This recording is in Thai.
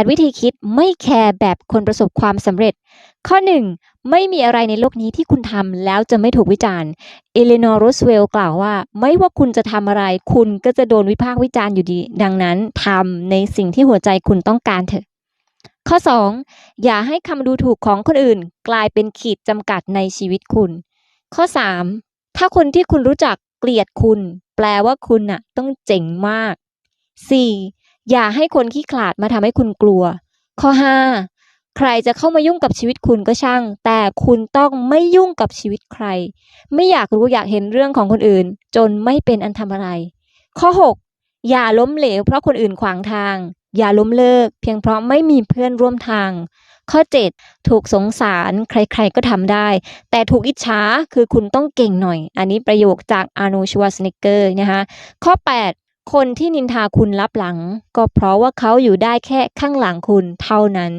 8 วิธีคิดไม่แคร์แบบคนประสบความสำเร็จ ข้อ 1 ไม่มีอะไรในโลกนี้ที่คุณทำแล้วจะไม่ถูกวิจารณ์เอเลนอร์โรสเวล์กล่าวว่า ไม่ว่าคุณจะทำอะไร คุณก็จะโดนวิพากษ์วิจารณ์อยู่ดี ดังนั้นทำในสิ่งที่หัวใจคุณต้องการเถอะ ข้อ 2 อย่าให้คำดูถูกของคนอื่น กลายเป็นขีดจำกัดในชีวิตคุณ ข้อ 3 ถ้าคนที่คุณรู้จักเกลียดคุณ แปลว่าคุณน่ะ ต้องเจ๋งมาก 4. อย่าให้คนขี้ขลาดมาทำให้คุณกลัว ข้อ 5 ใครจะเข้ามายุ่งกับชีวิตคุณก็ช่าง แต่คุณต้องไม่ยุ่งกับชีวิตใคร ไม่อยากรู้อยากเห็นเรื่องของคนอื่น จนไม่เป็นอันทำอะไร ข้อ 6 อย่าล้มเหลวเพราะคนอื่นขวางทาง อย่าล้มเลิก เพียงเพราะไม่มีเพื่อนร่วมทาง ข้อ 7 ถูกสงสารใครๆก็ทำได้ แต่ถูกอิจฉาคือคุณต้องเก่งหน่อย อันนี้ประโยคจากอาร์โนชวาสเนกเกอร์นะคะข้อ 8 คนที่นินทาคุณลับหลัง ก็เพราะว่าเขาอยู่ได้แค่ข้างหลังคุณเท่านั้น